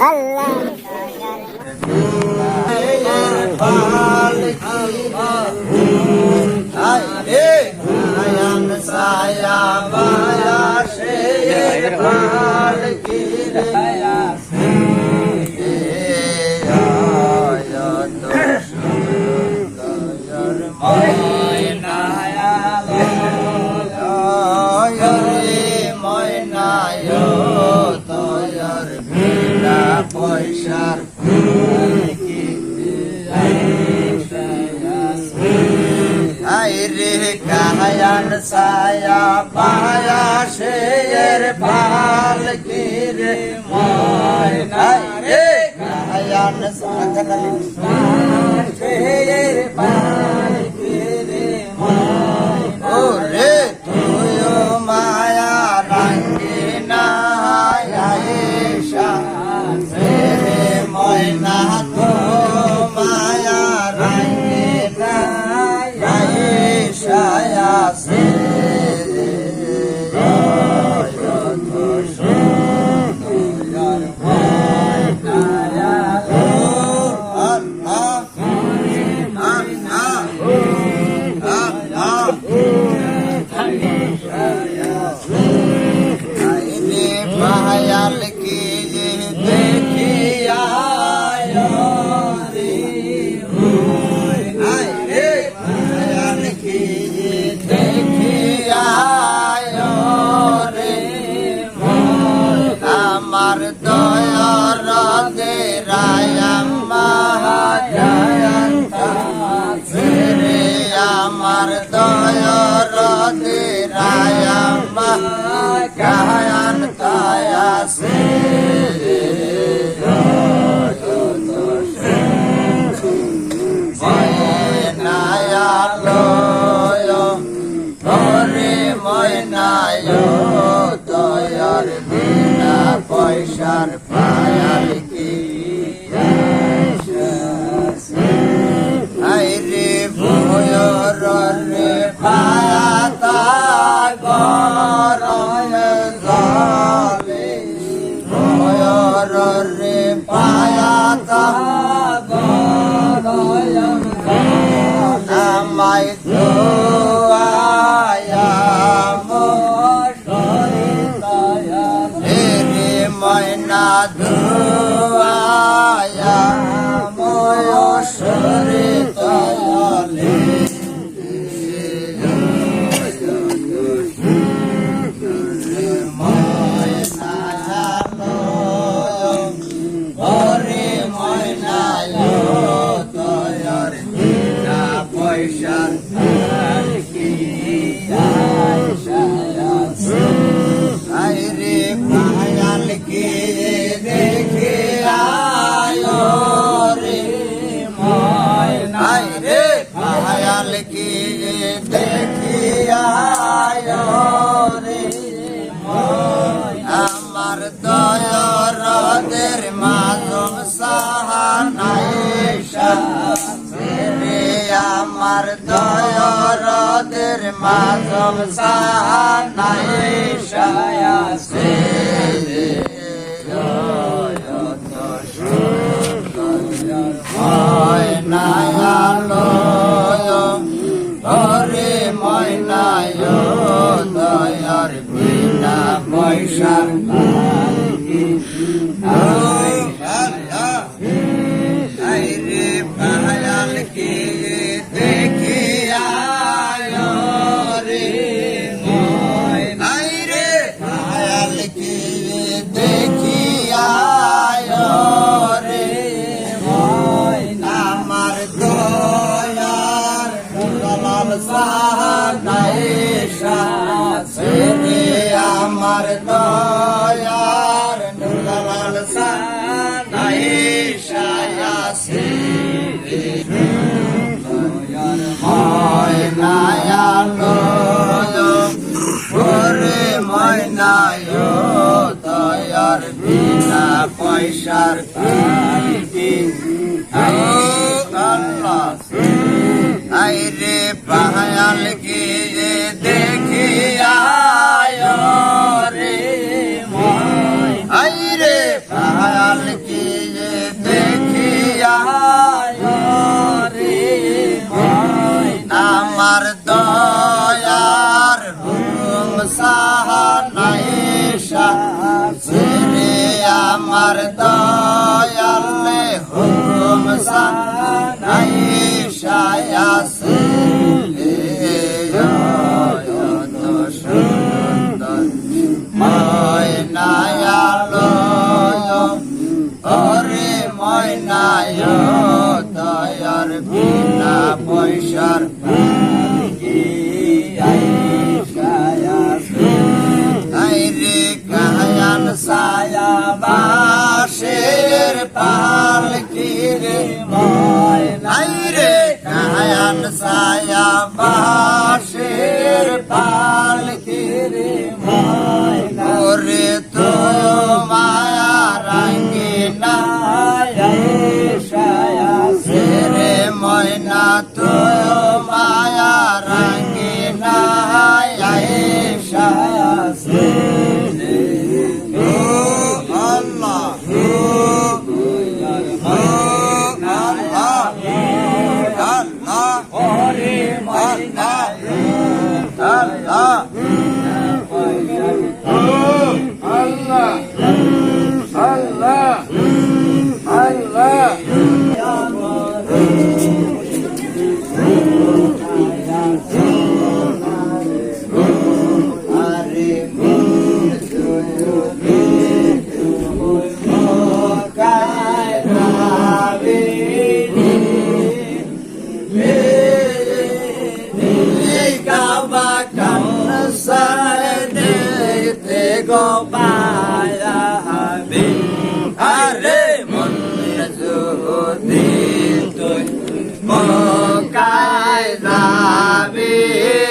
আল্লাহ। সায়া বায়া সে পাল কি রে Shar. Aire kahayan saya pahaya sheer pahal kire moy aire kahayan sakal sheer pahal fazer. mais. deixar. Matov Sanai Shaya Sede পয়সার আল্লাহ আইরে পাহায়াল গিয়ে তোমার দয়ালে হুম সানাই সায়াসে দয়ার বিনা পয়সার। আইরে কাহান সা কায়ান সায়া বাসের নাই রে কায়ান সায়া আল্লাহ যাবে